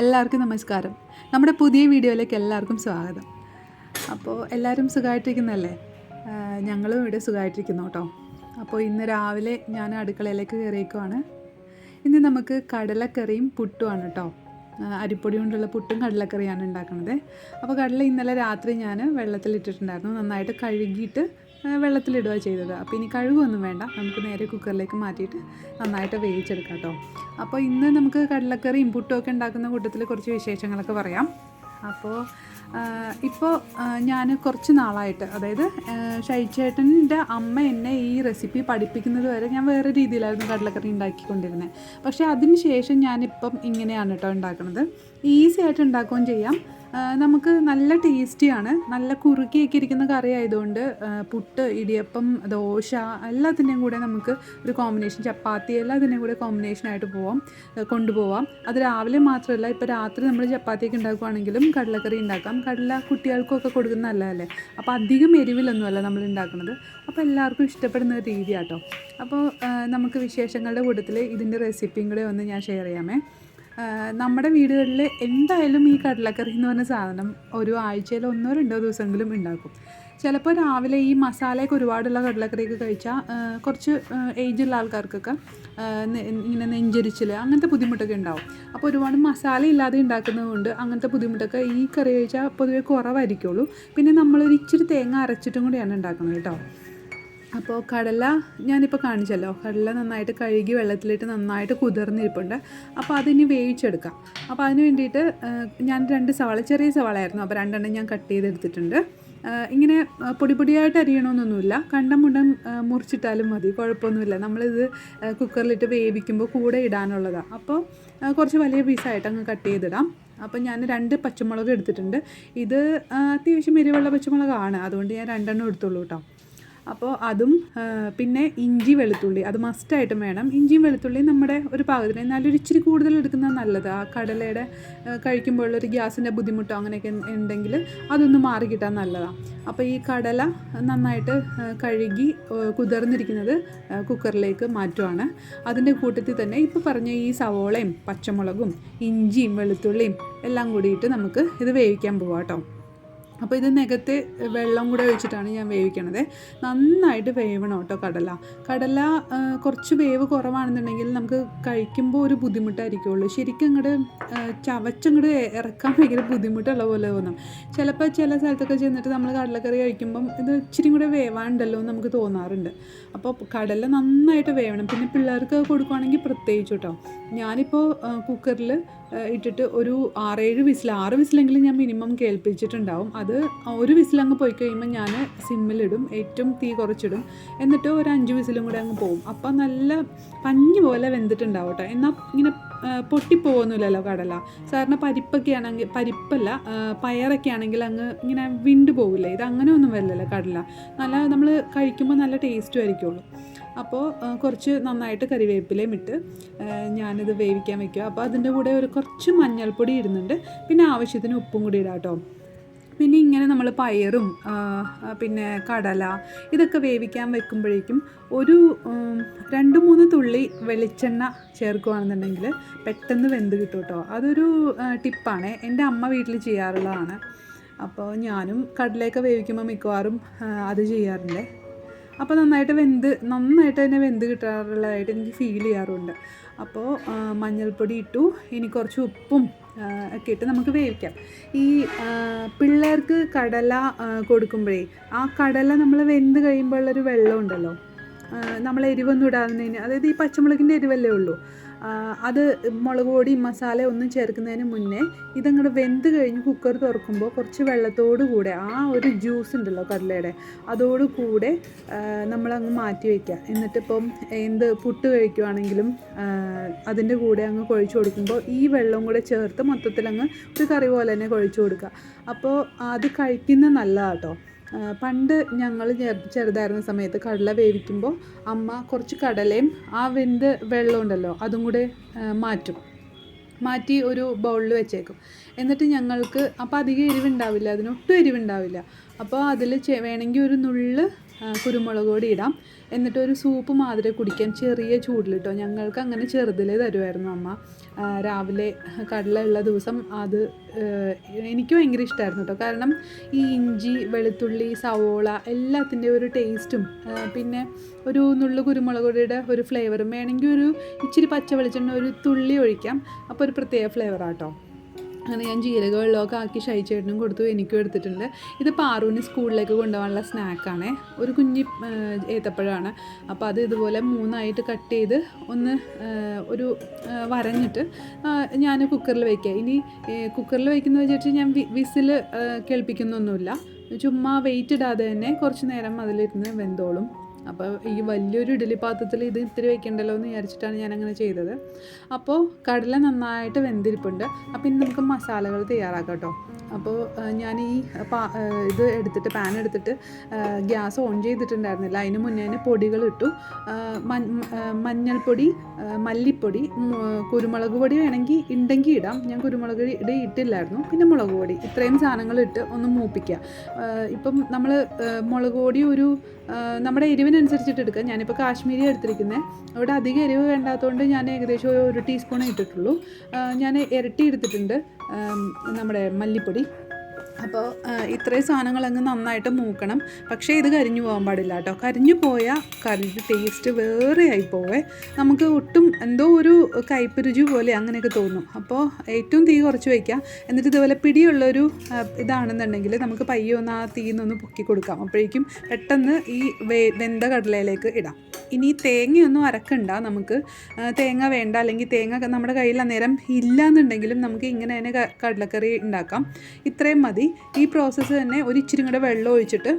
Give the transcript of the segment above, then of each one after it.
എല്ലാവർക്കും നമസ്കാരം. നമ്മുടെ പുതിയ വീഡിയോയിലേക്ക് എല്ലാവർക്കും സ്വാഗതം. അപ്പോൾ എല്ലാവരും സുഖമായിട്ടിരിക്കുന്നല്ലേ? ഞങ്ങളും ഇവിടെ സുഖമായിട്ടിരിക്കുന്നു കേട്ടോ. അപ്പോൾ ഇന്ന് രാവിലെ ഞാൻ അടുക്കളയിലേക്ക് കയറിയേക്കുവാണ് ഇന്ന് നമുക്ക് കടലക്കറിയും പുട്ടുമാണ് കേട്ടോ. അരിപ്പൊടി കൊണ്ടുള്ള പുട്ടും കടലക്കറിയാണ് ഉണ്ടാക്കുന്നത് അപ്പോൾ കടല ഇന്നലെ രാത്രി ഞാൻ വെള്ളത്തിലിട്ടിട്ടുണ്ടായിരുന്നു. നന്നായിട്ട് കഴുകിയിട്ട് വെള്ളത്തിലിടുക ചെയ്തത്. അപ്പോൾ ഇനി കഴുകൊന്നും വേണ്ട. നമുക്ക് നേരെ കുക്കറിലേക്ക് മാറ്റിയിട്ട് നന്നായിട്ട് വേവിച്ചെടുക്കാം കേട്ടോ. അപ്പോൾ ഇന്ന് നമുക്ക് കടലക്കറിയും പുട്ടും ഒക്കെ ഉണ്ടാക്കുന്ന കൂട്ടത്തിൽ കുറച്ച് വിശേഷങ്ങളൊക്കെ പറയാം. അപ്പോൾ ഇപ്പോൾ ഞാൻ കുറച്ച് നാളായിട്ട് അതായത് ഷൈച്ചേട്ടന്റെ അമ്മ എന്നെ ഈ റെസിപ്പി പഠിപ്പിക്കുന്നത് വരെ ഞാൻ വേറെ രീതിയിലായിരുന്നു കടലക്കറി ഉണ്ടാക്കിക്കൊണ്ടിരുന്നത് പക്ഷേ അതിന് ശേഷം ഞാനിപ്പം ഇങ്ങനെയാണ് കേട്ടോ ഉണ്ടാക്കുന്നത് ഈസി ആയിട്ട് ഉണ്ടാക്കുകയും ചെയ്യാം. നമുക്ക് നല്ല ടേസ്റ്റിയാണ്. നല്ല കുറുക്കിയൊക്കെ ഇരിക്കുന്ന കറി ആയതുകൊണ്ട് പുട്ട് ഇടിയപ്പം ദോശ എല്ലാത്തിന്റെയും കൂടെ നമുക്ക് ഒരു കോമ്പിനേഷൻ ചപ്പാത്തി എല്ലാത്തിന്റെയും കൂടെ കോമ്പിനേഷനായിട്ട് പോവാം കൊണ്ടുപോവാം. അത് രാവിലെ മാത്രമല്ല ഇപ്പോൾ രാത്രി നമ്മൾ ചപ്പാത്തിയൊക്കെ ഉണ്ടാക്കുവാണെങ്കിലും കടലക്കറി ഉണ്ടാക്കാം. കടല കുട്ടികൾക്കൊക്കെ കൊടുക്കുന്ന നല്ലതല്ലേ? അപ്പോൾ അധികം എരിവിലൊന്നുമല്ല നമ്മൾ ഉണ്ടാക്കുന്നത്. അപ്പോൾ എല്ലാവർക്കും ഇഷ്ടപ്പെടുന്ന ഒരു രീതിയാട്ടോ. അപ്പോൾ നമുക്ക് വിശേഷങ്ങളുടെ കൂട്ടത്തിൽ ഇതിന്റെ റെസിപ്പിയും കൂടെ ഒന്ന് ഞാൻ ഷെയർ ചെയ്യാമേ. നമ്മുടെ വീടുകളിൽ എന്തായാലും ഈ കടലക്കറി എന്ന് പറഞ്ഞ സാധനം ഒരു ആഴ്ചയിൽ ഒന്നോ രണ്ടോ ദിവസമെങ്കിലും ഉണ്ടാക്കും. ചിലപ്പോൾ രാവിലെ ഈ മസാലയൊക്കെ ഒരുപാടുള്ള കടലക്കറിയൊക്കെ കഴിച്ചാൽ കുറച്ച് ഏജുള്ള ആൾക്കാർക്കൊക്കെ ഇങ്ങനെ നെഞ്ചരിച്ചിൽ അങ്ങനത്തെ ബുദ്ധിമുട്ടൊക്കെ ഉണ്ടാവും. അപ്പോൾ ഒരുപാട് മസാല ഇല്ലാതെ ഉണ്ടാക്കുന്നതുകൊണ്ട് അങ്ങനത്തെ ബുദ്ധിമുട്ടൊക്കെ ഈ കറി കഴിച്ചാൽ പൊതുവേ കുറവായിരിക്കുള്ളൂ. പിന്നെ നമ്മളൊരു ഇച്ചിരി തേങ്ങ അരച്ചിട്ടും കൂടിയാണ് ഉണ്ടാക്കുന്നത് കേട്ടോ. അപ്പോൾ കടല ഞാനിപ്പോൾ കാണിച്ചല്ലോ. കടല നന്നായിട്ട് കഴുകി വെള്ളത്തിലിട്ട് നന്നായിട്ട് കുതിർന്നിരിപ്പുണ്ട്. അപ്പോൾ അതിനി വേവിച്ചെടുക്കാം. അപ്പോൾ അതിന് വേണ്ടിയിട്ട് ഞാൻ രണ്ട് സവാള ചെറിയ സവാളയായിരുന്നു. അപ്പോൾ രണ്ടെണ്ണം ഞാൻ കട്ട് ചെയ്തെടുത്തിട്ടുണ്ട്. ഇങ്ങനെ പൊടി പൊടിയായിട്ട് അരിയണമെന്നൊന്നുമില്ല കണ്ടം മുണ്ടം മുറിച്ചിട്ടാലും മതി. കുഴപ്പമൊന്നുമില്ല. നമ്മളിത് കുക്കറിലിട്ട് വേവിക്കുമ്പോൾ കൂടെ ഇടാനുള്ളതാണ് അപ്പോൾ കുറച്ച് വലിയ പീസായിട്ട് അങ്ങ് കട്ട് ചെയ്തിടാം. അപ്പോൾ ഞാൻ രണ്ട് പച്ചമുളക് എടുത്തിട്ടുണ്ട്. ഇത് അത്യാവശ്യം എരിവുള്ള പച്ചമുളകാണ്. അതുകൊണ്ട് ഞാൻ രണ്ടെണ്ണം എടുത്തുള്ളൂ കേട്ടോ. അപ്പോൾ അതും പിന്നെ ഇഞ്ചി വെളുത്തുള്ളി. അത് മസ്റ്റായിട്ടും വേണം. ഇഞ്ചിയും വെളുത്തുള്ളിയും നമ്മുടെ ഒരു പാകത്തിന് എന്നാലും ഇച്ചിരി കൂടുതൽ എടുക്കുന്നത് നല്ലത്. ആ കടലയുടെ കഴിക്കുമ്പോഴുള്ളൊരു ഗ്യാസിന്റെ ബുദ്ധിമുട്ടോ അങ്ങനെയൊക്കെ ഉണ്ടെങ്കിൽ അതൊന്ന് മാറി കിട്ടാൻ നല്ലതാണ് അപ്പോൾ ഈ കടല നന്നായിട്ട് കഴുകി കുതിർന്നിരിക്കുന്നത് കുക്കറിലേക്ക് മാറ്റുവാണ്. അതിന്റെ കൂട്ടത്തിൽ തന്നെ ഇപ്പോൾ പറഞ്ഞ ഈ സവോളയും പച്ചമുളകും ഇഞ്ചിയും വെളുത്തുള്ളിയും എല്ലാം കൂടിയിട്ട് നമുക്ക് ഇത് വേവിക്കാൻ പോവാം കേട്ടോ അപ്പോൾ ഇത് നികത്ത് വെള്ളം കൂടെ ഒഴിച്ചിട്ടാണ് ഞാൻ വേവിക്കണത്. നന്നായിട്ട് വേവണം കേട്ടോ കടല. കടല കുറച്ച് വേവ് കുറവാണെന്നുണ്ടെങ്കിൽ നമുക്ക് കഴിക്കുമ്പോൾ ഒരു ബുദ്ധിമുട്ടായിരിക്കുള്ളൂ. ശരിക്കും അങ്ങോട്ട് ചവച്ചങ്ങോട്ട് ഇറക്കാൻ ഭയങ്കര ബുദ്ധിമുട്ടുള്ള പോലെ തോന്നും. ചിലപ്പോൾ ചില സ്ഥലത്തൊക്കെ ചെന്നിട്ട് നമ്മൾ കടലക്കറി കഴിക്കുമ്പം ഇത് ഇച്ചിരി കൂടെ വേവാണ്ടല്ലോ എന്ന് നമുക്ക് തോന്നാറുണ്ട്. അപ്പോൾ കടല നന്നായിട്ട് വേവണം. പിന്നെ പിള്ളേർക്ക് കൊടുക്കുവാണെങ്കിൽ പ്രത്യേകിച്ച് കേട്ടോ. ഞാനിപ്പോൾ കുക്കറിൽ ഇട്ടിട്ട് ഒരു ആറേഴ് വിസിൽ ആറ് വിസിലെങ്കിലും ഞാൻ മിനിമം കേൾപ്പിച്ചിട്ടുണ്ടാവും. അത് ഒരു വിസിലങ്ങ് പോയി കഴിയുമ്പോൾ ഞാൻ സിമ്മിലിടും ഏറ്റവും തീ കുറച്ചിടും. എന്നിട്ട് ഒരു അഞ്ച് വിസിലും കൂടെ അങ്ങ് പോകും അപ്പം നല്ല പഞ്ഞ് പോലെ വെന്തിട്ടുണ്ടാവും കേട്ടോ എന്നാൽ ഇങ്ങനെ പൊട്ടിപ്പോകുന്നില്ലല്ലോ കടല. സാറിന് പരിപ്പൊക്കെ ആണെങ്കിൽ പരിപ്പല്ല പയറൊക്കെ ആണെങ്കിൽ അങ്ങ് ഇങ്ങനെ വിണ്ടു പോകില്ലേ ഇത് അങ്ങനെ ഒന്നും വരില്ലല്ലോ കടല. നല്ല നമ്മൾ കഴിക്കുമ്പോൾ നല്ല ടേസ്റ്റും ആയിരിക്കുള്ളൂ. അപ്പോൾ കുറച്ച് നന്നായിട്ട് കറിവേപ്പിലയും ഇട്ട് ഞാനിത് വേവിക്കാൻ വെക്കുക. അപ്പോൾ അതിന്റെ കൂടെ ഒരു കുറച്ച് മഞ്ഞൾപ്പൊടി ഇടുന്നുണ്ട്. പിന്നെ ആവശ്യത്തിന് ഉപ്പും കൂടി ഇടാം കേട്ടോ പിന്നെ ഇങ്ങനെ നമ്മൾ പയറും പിന്നെ കടല ഇതൊക്കെ വേവിക്കാൻ വെക്കുമ്പോഴേക്കും ഒരു രണ്ട് മൂന്ന് തുള്ളി വെളിച്ചെണ്ണ ചേർക്കുകയാണെന്നുണ്ടെങ്കിൽ പെട്ടെന്ന് വെന്ത് കിട്ടും കേട്ടോ അതൊരു ടിപ്പാണ്. എന്റെ അമ്മ വീട്ടിൽ ചെയ്യാറുള്ളതാണ്. അപ്പോൾ ഞാനും കടലയൊക്കെ വേവിക്കുമ്പോൾ മിക്കവാറും അത് ചെയ്യാറുണ്ട്. അപ്പോൾ നന്നായിട്ട് വെന്ത് നന്നായിട്ട് തന്നെ വെന്ത് കിട്ടാറുള്ളതായിട്ട് എനിക്ക് ഫീൽ ചെയ്യാറുണ്ട്. അപ്പോൾ മഞ്ഞൾപ്പൊടി ഇട്ടു. ഇനി കുറച്ച് ഉപ്പും ഒക്കെ ഇട്ട് നമുക്ക് വേവിക്കാം. ഈ പിള്ളേർക്ക് കടല കൊടുക്കുമ്പോഴേ ആ കടല നമ്മൾ വെന്ത് കഴിയുമ്പോഴുള്ളൊരു വെള്ളം ഉണ്ടല്ലോ നമ്മൾ എരിവൊന്നും ഇടാവുന്നതിന് അതായത് ഈ പച്ചമുളകിന്റെ എരിവല്ലേ ഉള്ളൂ. അത് മുളക് പൊടി മസാല ഒന്നും ചേർക്കുന്നതിന് മുന്നേ ഇതങ്ങോട്ട് വെന്ത് കഴിഞ്ഞ് കുക്കർ തുറക്കുമ്പോൾ കുറച്ച് വെള്ളത്തോടു കൂടെ ആ ഒരു ജ്യൂസ് ഉണ്ടല്ലോ കടലയുടെ അതോടുകൂടെ നമ്മളങ്ങ് മാറ്റി വയ്ക്കുക. എന്നിട്ടിപ്പം എന്ത് പുട്ട് കഴിക്കുവാണെങ്കിലും അതിന്റെ കൂടെ അങ്ങ് കുഴച്ച് കൊടുക്കുമ്പോൾ ഈ വെള്ളം കൂടെ ചേർത്ത് മൊത്തത്തിൽ അങ്ങ് ഒരു കറി പോലെ തന്നെ കുഴച്ച് കൊടുക്കുക. അപ്പോൾ അത് കഴിക്കുന്ന ആ, പണ്ട് ഞങ്ങൾ ചെറുതായിരുന്ന സമയത്ത് കടല വേവിക്കുമ്പോൾ അമ്മ കുറച്ച് കടലയും ആ വെന്ത് വെള്ളം ഉണ്ടല്ലോ അതും കൂടെ മാറ്റും. മാറ്റി ഒരു ബൗളിൽ വെച്ചേക്കും. എന്നിട്ട് ഞങ്ങൾക്ക് അപ്പോൾ അധികം എരിവുണ്ടാവില്ല അതിനൊട്ടും എരിവുണ്ടാവില്ല. അപ്പോൾ അതിൽ വേണമെങ്കിൽ ഒരു നുള്ള് കുരുമുളക് പൊടി ഇടാം. എന്നിട്ട് ഒരു സൂപ്പ് മാതിരി കുടിക്കാൻ ചെറിയ ചൂടിലിട്ടോ ഞങ്ങൾക്ക് അങ്ങനെ ചെറുതിലേ തരുമായിരുന്നു അമ്മ. രാവിലെ കടല ഉള്ള ദിവസം അത് എനിക്ക് ഭയങ്കര ഇഷ്ടമായിരുന്നു കേട്ടോ കാരണം ഈ ഇഞ്ചി വെളുത്തുള്ളി സവോള എല്ലാത്തിന്റെ ഒരു ടേസ്റ്റും പിന്നെ ഒരു നുള്ളു കുരുമുളക് പൊടിയുടെ ഒരു ഫ്ലേവറും വേണമെങ്കിൽ ഒരു ഇച്ചിരി പച്ച വെളിച്ചെണ്ണ ഒരു തുള്ളി ഒഴിക്കാം. അപ്പോൾ ഒരു പ്രത്യേക ഫ്ലേവറാട്ടോ അങ്ങനെ ഞാൻ ജീരക വെള്ളമൊക്കെ ആക്കി ഷൈച്ചേട്ടനും കൊടുത്തു എനിക്കും എടുത്തിട്ടുണ്ട്. ഇത് പാറുവിന് സ്കൂളിലേക്ക് കൊണ്ടുപോകാനുള്ള സ്നാക്കാണേ. ഒരു കുഞ്ഞി ഏത്തപ്പഴമാണ്. അപ്പോൾ അത് ഇതുപോലെ മൂന്നായിട്ട് കട്ട് ചെയ്ത് ഒന്ന് ഒരു വരഞ്ഞിട്ട് ഞാൻ കുക്കറിൽ വയ്ക്കുക ഇനി കുക്കറിൽ വയ്ക്കുന്നത് വെച്ചിട്ട് ഞാൻ വിസിൽ കേൾപ്പിക്കുന്നൊന്നുമില്ല. ചുമ്മാ വെയിറ്റ് ഇടാതെ തന്നെ കുറച്ച് നേരം അതിലിരുന്ന് വെന്തോളും. അപ്പോൾ ഈ വലിയൊരു ഇഡ്ഡലി പാത്രത്തിൽ ഇത് ഇത്തിരി വെക്കണ്ടല്ലോ എന്ന് വിചാരിച്ചിട്ടാണ് ഞാൻ അങ്ങനെ ചെയ്തത്. അപ്പോൾ കടല നന്നായിട്ട് വെന്തിരിപ്പുണ്ട്. അപ്പോൾ ഇനി നമുക്ക് മസാലകൾ തയ്യാറാക്കാം കേട്ടോ അപ്പോൾ ഞാൻ ഈ പാ ഇത് എടുത്തിട്ട് പാൻ എടുത്തിട്ട് ഗ്യാസ് ഓൺ ചെയ്തിട്ടുണ്ടായിരുന്നില്ല. അതിന് മുന്നേ തന്നെ പൊടികൾ ഇട്ടു. മഞ്ഞൾപ്പൊടി മല്ലിപ്പൊടി കുരുമുളക് പൊടി വേണമെങ്കിൽ ഉണ്ടെങ്കിൽ ഇടാം. ഞാൻ കുരുമുളക് പൊടി ഇട്ടില്ലായിരുന്നു. പിന്നെ മുളക് പൊടി. ഇത്രയും സാധനങ്ങൾ ഇട്ട് ഒന്ന് മൂപ്പിക്കുക ഇപ്പം നമ്മൾ മുളക് പൊടി ഒരു നമ്മുടെ നമ്മുടെ എരിവിനനുസരിച്ചിട്ട് എടുക്കുക. ഞാനിപ്പോൾ കാശ്മീരി എടുത്തിരിക്കുന്നത് അവിടെ അധികം എരിവ് വേണ്ടാത്തതുകൊണ്ട് ഞാൻ ഏകദേശം ഒരു- ടീസ്പൂണേ ഇട്ടിട്ടുള്ളൂ. ഞാൻ ഇരട്ടി എടുത്തിട്ടുണ്ട്. നമ്മുടെ മല്ലിപ്പൊടി. അപ്പോൾ ഇത്രയും സാധനങ്ങൾ അങ്ങ് നന്നായിട്ട് മൂക്കണം. പക്ഷേ ഇത് കരിഞ്ഞു പോകാൻ പാടില്ല കേട്ടോ. കരിഞ്ഞു പോയാൽ കറിയുടെ ടേസ്റ്റ് വേറെ ആയി പോവേ. നമുക്ക് ഒട്ടും എന്തോ ഒരു കയ്പ്പ് രുചി പോലെ അങ്ങനെയൊക്കെ തോന്നും. അപ്പോൾ ഏറ്റവും തീ കുറച്ച് വയ്ക്കാം. എന്നിട്ട് ഇതുപോലെ പിടിയുള്ളൊരു ഇതാണെന്നുണ്ടെങ്കിൽ നമുക്ക് പയ്യൊന്ന് ആ തീ നിന്നൊന്ന് പൊക്കി കൊടുക്കാം. അപ്പോഴേക്കും പെട്ടെന്ന് ഈ വെന്ത കടലയിലേക്ക് ഇടാം. ഇനി തേങ്ങയൊന്നും അരക്കണ്ട നമുക്ക്. തേങ്ങ വേണ്ട. അല്ലെങ്കിൽ തേങ്ങ നമ്മുടെ കയ്യിൽ അന്നേരം ഇല്ല എന്നുണ്ടെങ്കിലും നമുക്ക് ഇങ്ങനെ തന്നെ കടലക്കറി ഉണ്ടാക്കാം. ഇത്രയും മതി. ഈ പ്രോസസ്സ് തന്നെ ഒരു ഇച്ചിരി കൂടെ വെള്ളം ഒഴിച്ചിട്ട്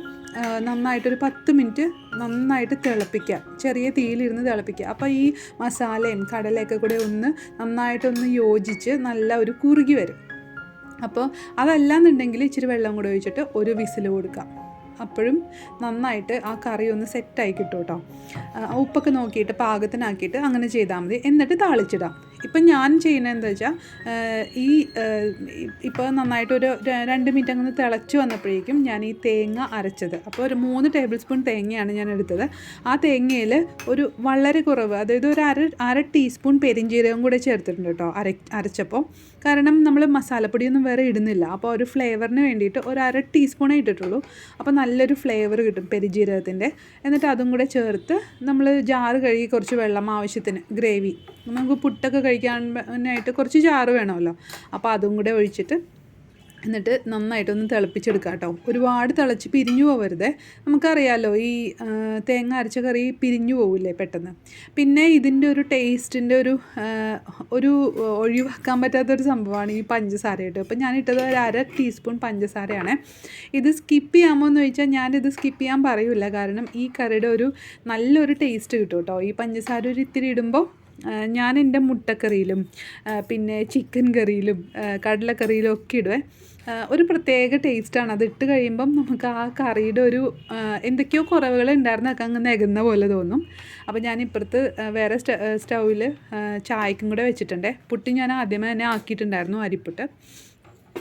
നന്നായിട്ടൊരു പത്ത് മിനിറ്റ് നന്നായിട്ട് തിളപ്പിക്കുക. ചെറിയ തീയിലിരുന്ന് തിളപ്പിക്കുക. അപ്പോൾ ഈ മസാലയും കടലയൊക്കെ കൂടെ ഒന്ന് നന്നായിട്ടൊന്ന് യോജിച്ച് നല്ല ഒരു കുറുകി വരും. അപ്പോൾ അതല്ലാന്നുണ്ടെങ്കിൽ ഇച്ചിരി വെള്ളം കൂടെ ഒഴിച്ചിട്ട് ഒരു വിസിൽ കൊടുക്കാം അപ്പോഴും നന്നായിട്ട് ആ കറി ഒന്ന് സെറ്റായി കിട്ടും കേട്ടോ ഉപ്പൊക്കെ നോക്കിയിട്ട് പാകത്തിനാക്കിയിട്ട് അങ്ങനെ ചെയ്താൽ മതി. എന്നിട്ട് താളിച്ചിടാം. ഇപ്പം ഞാൻ ചെയ്യുന്നത് എന്താ വെച്ചാൽ ഈ ഇപ്പോൾ നന്നായിട്ടൊരു രണ്ട് മിനിറ്റ് അങ്ങനെ തിളച്ച് വന്നപ്പോഴേക്കും ഞാൻ ഈ തേങ്ങ അരച്ചത്. അപ്പോൾ ഒരു മൂന്ന് ടേബിൾ സ്പൂൺ തേങ്ങയാണ് ഞാൻ എടുത്തത്. ആ തേങ്ങയിൽ ഒരു വളരെ കുറവ് അതായത് ഒരു അര അര ടീസ്പൂൺ പെരിഞ്ജീരകം കൂടെ ചേർത്തിട്ടുണ്ട് കേട്ടോ അര അരച്ചപ്പോൾ കാരണം നമ്മൾ മസാലപ്പൊടിയൊന്നും വേറെ ഇടുന്നില്ല. അപ്പോൾ ഒരു ഫ്ലേവറിന് വേണ്ടിയിട്ട് ഒരു അര ടീസ്പൂണേ ഇട്ടിട്ടുള്ളൂ. അപ്പോൾ നല്ലൊരു ഫ്ലേവർ കിട്ടും പെരിജീരകത്തിന്റെ എന്നിട്ട് അതും കൂടെ ചേർത്ത് നമ്മൾ ജാറ് കഴുകി കുറച്ച് വെള്ളം ആവശ്യത്തിന് ഗ്രേവി. നമുക്ക് പുട്ടൊക്കെ കഴിക്കാനായിട്ട് കുറച്ച് ചാറ് വേണമല്ലോ. അപ്പോൾ അതും കൂടെ ഒഴിച്ചിട്ട് എന്നിട്ട് നന്നായിട്ടൊന്ന് തിളപ്പിച്ചെടുക്കുക കേട്ടോ. ഒരുപാട് തിളച്ച് പിരിഞ്ഞു പോകരുതേ നമുക്കറിയാമല്ലോ ഈ തേങ്ങ അരച്ച കറി പിരിഞ്ഞു പോവില്ലേ പെട്ടെന്ന്. പിന്നെ ഇതിന്റെ ഒരു ടേസ്റ്റിന്റെ ഒരു ഒരു ഒഴിവാക്കാൻ പറ്റാത്തൊരു സംഭവമാണ് ഈ പഞ്ചസാര കേട്ടോ അപ്പോൾ ഞാൻ ഇട്ടത് ഒരു അര ടീസ്പൂൺ പഞ്ചസാരയാണ്. ഇത് സ്കിപ്പ് ചെയ്യാമോ എന്ന് ചോദിച്ചാൽ ഞാനിത് സ്കിപ്പ് ചെയ്യാൻ പറയില്ല കാരണം ഈ കറിയുടെ ഒരു നല്ലൊരു ടേസ്റ്റ് കിട്ടും കേട്ടോ. ഈ പഞ്ചസാര ഒരു ഇത്തിരി ഇടുമ്പോൾ ഞാൻ എന്റെ മുട്ടക്കറിയിലും പിന്നെ ചിക്കൻ കറിയിലും കടലക്കറിയിലും ഒക്കെ ഇടുവേ. ഒരു പ്രത്യേക ടേസ്റ്റാണ് അത് ഇട്ട് കഴിയുമ്പം നമുക്ക് ആ കറിയുടെ ഒരു എന്തൊക്കെയോ കുറവുകൾ ഉണ്ടായിരുന്നൊക്കെ അങ്ങ് നികുന്ന പോലെ തോന്നും. അപ്പോൾ ഞാൻ ഇപ്പുറത്ത് വേറെ സ്റ്റ സ്റ്റൗവിൽ ചായക്കും കൂടെ വെച്ചിട്ടുണ്ടേ. പുട്ടി ഞാൻ ആദ്യമേ തന്നെ ആക്കിയിട്ടുണ്ടായിരുന്നു അരിപ്പുട്ട്.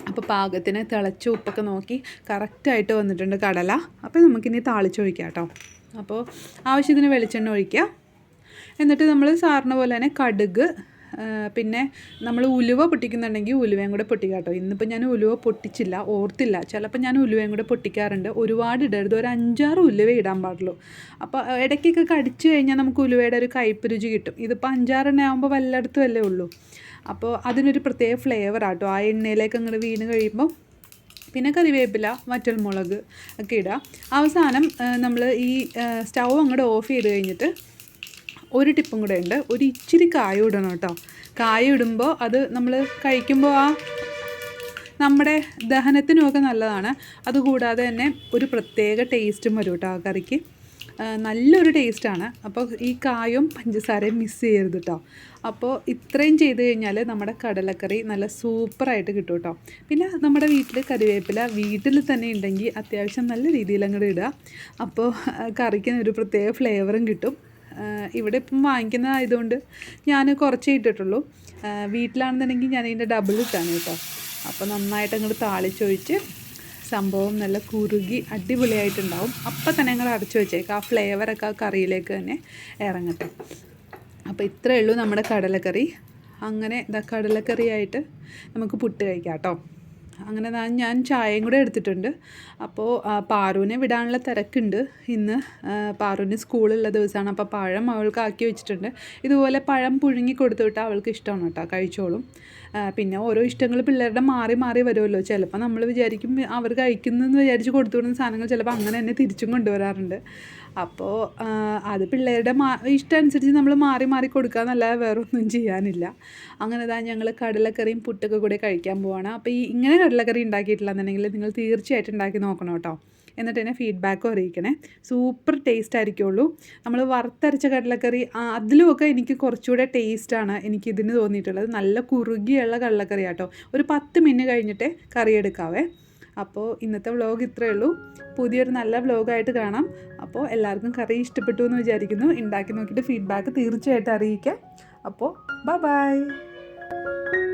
അപ്പോൾ പാകത്തിന് തിളച്ച ഉപ്പൊക്കെ നോക്കി കറക്റ്റായിട്ട് വന്നിട്ടുണ്ട് കടല. അപ്പോൾ നമുക്കിനി താളിച്ചൊഴിക്കാം കേട്ടോ. അപ്പോൾ ആവശ്യത്തിന് വെളിച്ചെണ്ണ ഒഴിക്കുക. എന്നിട്ട് നമ്മൾ സാറിന് പോലെ തന്നെ കടുക് പിന്നെ നമ്മൾ ഉലുവ പൊട്ടിക്കുന്നുണ്ടെങ്കിൽ ഉലുവയും കൂടെ പൊട്ടിക്കുക കേട്ടോ. ഇന്നിപ്പോൾ ഞാൻ ഉലുവ പൊട്ടിച്ചില്ല ഓർത്തില്ല. ചിലപ്പോൾ ഞാൻ ഉലുവയും കൂടെ പൊട്ടിക്കാറുണ്ട്. ഒരുപാട് ഇടരുത്. ഒരു അഞ്ചാറ് ഉലുവ ഇടാൻ പാടുള്ളൂ. അപ്പോൾ ഇടയ്ക്കൊക്കെ കടിച്ചു കഴിഞ്ഞാൽ നമുക്ക് ഉലുവയുടെ ഒരു കയ്പ്പ് രുചി കിട്ടും. ഇതിപ്പോൾ അഞ്ചാറെണ്ണ ആകുമ്പോൾ വല്ലയിടത്തും അല്ലേ ഉള്ളൂ. അപ്പോൾ അതിനൊരു പ്രത്യേക ഫ്ലേവർ ആട്ടോ ആ എണ്ണയിലേക്ക് അങ്ങോട്ട് വീണ് കഴിയുമ്പോൾ പിന്നെ കറിവേപ്പില വറ്റൽമുളക് ഒക്കെ ഇടുക അവസാനം നമ്മൾ ഈ സ്റ്റൗ അങ്ങോട്ട് ഓഫ് ചെയ്ത് കഴിഞ്ഞിട്ട് ഒരു ടിപ്പും കൂടെ ഉണ്ട്. ഒരു ഇച്ചിരി കായ ഇടണം കേട്ടോ. കായ ഇടുമ്പോൾ അത് നമ്മൾ കഴിക്കുമ്പോൾ ആ നമ്മുടെ ദഹനത്തിനുമൊക്കെ നല്ലതാണ്. അതുകൂടാതെ തന്നെ ഒരു പ്രത്യേക ടേസ്റ്റും വരും കേട്ടോ ആ കറിക്ക്. നല്ലൊരു ടേസ്റ്റാണ്. അപ്പോൾ ഈ കായും പഞ്ചസാരയും മിസ് ചെയ്യരുത് കേട്ടോ. അപ്പോൾ ഇത്രയും ചെയ്ത് കഴിഞ്ഞാൽ നമ്മുടെ കടലക്കറി നല്ല സൂപ്പറായിട്ട് കിട്ടും കേട്ടോ. പിന്നെ നമ്മുടെ വീട്ടിൽ കറിവേപ്പില വീട്ടിൽ തന്നെ ഉണ്ടെങ്കിൽ അത്യാവശ്യം നല്ല രീതിയിൽ അങ്ങോട്ട് ഇടുക. അപ്പോൾ കറിക്ക് ഒരു പ്രത്യേക ഫ്ലേവറും കിട്ടും. ഇവിടെ ഇപ്പം വാങ്ങിക്കുന്ന ആയതുകൊണ്ട് ഞാൻ കുറച്ചേ ഇട്ടിട്ടുള്ളൂ. വീട്ടിലാണെന്നുണ്ടെങ്കിൽ ഞാൻ ഇതിന്റെ ഡബിൾ ഇട്ടാണ് കേട്ടോ. അപ്പോൾ നന്നായിട്ട് അങ്ങോട്ട് താളിച്ചൊഴിച്ച് സംഭവം നല്ല കുറുകി അടിപൊളിയായിട്ടുണ്ടാവും. അപ്പം തന്നെ ഞങ്ങൾ അടച്ചു വെച്ചേക്കാം. ആ ഫ്ലേവറൊക്കെ ആ കറിയിലേക്ക് തന്നെ ഇറങ്ങട്ടെ. അപ്പോൾ ഇത്രയേ ഉള്ളൂ നമ്മുടെ കടലക്കറി. അങ്ങനെ ഇതാ കടലക്കറിയായിട്ട് നമുക്ക് പുട്ട് കഴിക്കാം കേട്ടോ. അങ്ങനെ ഞാൻ ഞാൻ ചായയും കൂടെ എടുത്തിട്ടുണ്ട്. അപ്പോൾ പാറുവിനെ വിടാനുള്ള തിരക്കുണ്ട്. ഇന്ന് പാറുവിന് സ്കൂളുള്ള ദിവസമാണ്. അപ്പോൾ പഴം അവൾക്ക് ആക്കി വെച്ചിട്ടുണ്ട്. ഇതുപോലെ പഴം പുഴുങ്ങി കൊടുത്തു വിട്ടാൽ അവൾക്ക് ഇഷ്ടമാണ് കേട്ടോ. കഴിച്ചോളും. പിന്നെ ഓരോ ഇഷ്ടങ്ങൾ പിള്ളേരുടെ മാറി മാറി വരുമല്ലോ. ചിലപ്പോൾ നമ്മൾ വിചാരിക്കും അവർ കഴിക്കുന്നതെന്ന് വിചാരിച്ച് കൊടുത്തു വിടുന്ന സാധനങ്ങൾ ചിലപ്പോൾ അങ്ങനെ തന്നെ തിരിച്ചും കൊണ്ടുവരാറുണ്ട്. അപ്പോൾ അത് പിള്ളേരുടെ മാ ഇഷ്ടം അനുസരിച്ച് നമ്മൾ മാറി മാറി കൊടുക്കുക എന്നല്ലാതെ വേറെ ഒന്നും ചെയ്യാനില്ല. അങ്ങനെ തന്നെ ഞങ്ങൾ കടലക്കറിയും പുട്ടൊക്കെ കൂടെ കഴിക്കാൻ പോവാണ്. അപ്പോൾ ഈ ഇങ്ങനെ കടലക്കറി ഉണ്ടാക്കിയിട്ടില്ല എന്നുണ്ടെങ്കിൽ നിങ്ങൾ തീർച്ചയായിട്ടും ഉണ്ടാക്കി നോക്കണം കേട്ടോ. എന്നിട്ട് എന്നെ ഫീഡ്ബാക്കും അറിയിക്കണേ. Super taste ആയിരിക്കുള്ളൂ. നമ്മൾ വറുത്തരച്ച കടലക്കറി അതിലുമൊക്കെ എനിക്ക് കുറച്ചുകൂടെ ടേസ്റ്റാണ് എനിക്ക് ഇതിന് തോന്നിയിട്ടുള്ളത്. നല്ല കുറുകിയുള്ള കടലക്കറി ആട്ടോ ഒരു പത്ത് മിനിറ്റ് കഴിഞ്ഞിട്ടേ കറി എടുക്കാവേ. അപ്പോൾ ഇന്നത്തെ വ്ലോഗ് ഇത്രയേ ഉള്ളൂ. പുതിയൊരു നല്ല വ്ലോഗായിട്ട് കാണാം. അപ്പോൾ എല്ലാവർക്കും കറി ഇഷ്ടപ്പെട്ടു എന്ന് വിചാരിക്കുന്നു. ഉണ്ടാക്കി നോക്കിയിട്ട് ഫീഡ്ബാക്ക് തീർച്ചയായിട്ടും അറിയിക്കാം. അപ്പോൾ ബൈ ബൈ